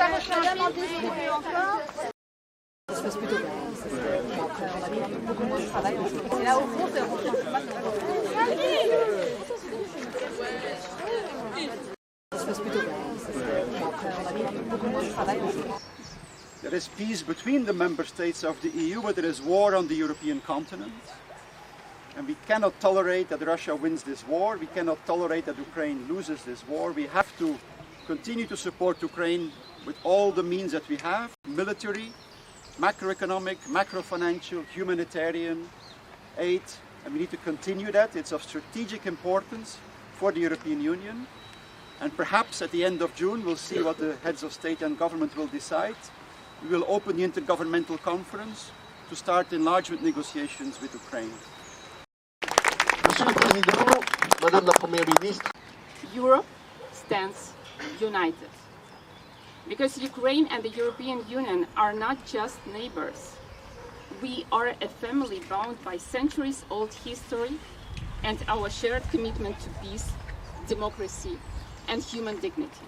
Se passe plutôt bien. Beaucoup moins de travail. Là, au fond, change pas Ça se passe plutôt bien. Beaucoup moins de travail. There is peace between the member states of the EU, but there is war on the European continent. And we cannot tolerate that Russia wins this war. We cannot tolerate that Ukraine loses this war. We have to continue to support Ukraine with all the means that we have military, macroeconomic, macro-financial, humanitarian aid. And we need to continue that. It's of strategic importance for the European Union. And perhaps at the end of June, we'll see what the heads of state and government will decide. We will open the Intergovernmental Conference to start enlargement negotiations with Ukraine. Monsieur le Président, Madame la Première ministre, Europe stands united. Because Ukraine and the European Union are not just neighbors. We are a family bound by centuries old history and our shared commitment to peace, democracy, and human dignity.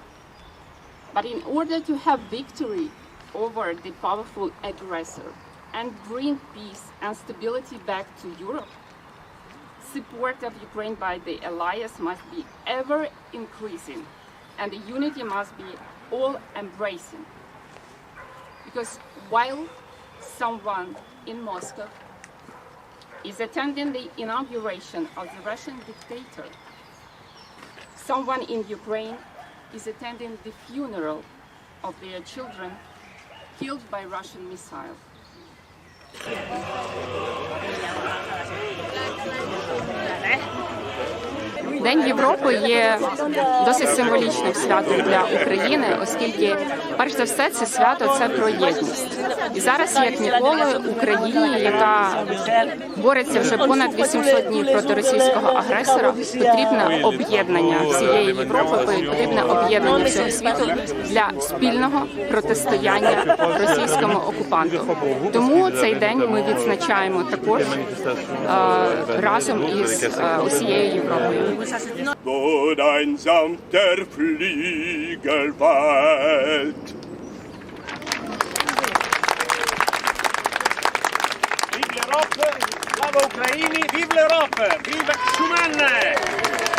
But in order to have victory over the powerful aggressor and bring peace and stability back to Europe, support of Ukraine by the alliance must be ever increasing and the unity must be all embracing. Because while someone in Moscow is attending the inauguration of the Russian dictator, someone in Ukraine is attending the funeral of their children killed by Russian missile. День Європи є досить символічним святом для України, оскільки, перш за все, це свято це про єдність. І зараз, як ніколи, Україні, яка бореться вже понад 800 днів проти російського агресора, потрібне об'єднання всієї Європи, потрібне об'єднання всього світу для спільного протистояння російському окупанту. Тому цей день ми відзначаємо також е, разом із е, усією Європою. Wo einsam der Flügel weilt. Vive l'Europe, slava Ucraini, vive l'Europe, vive Schumann!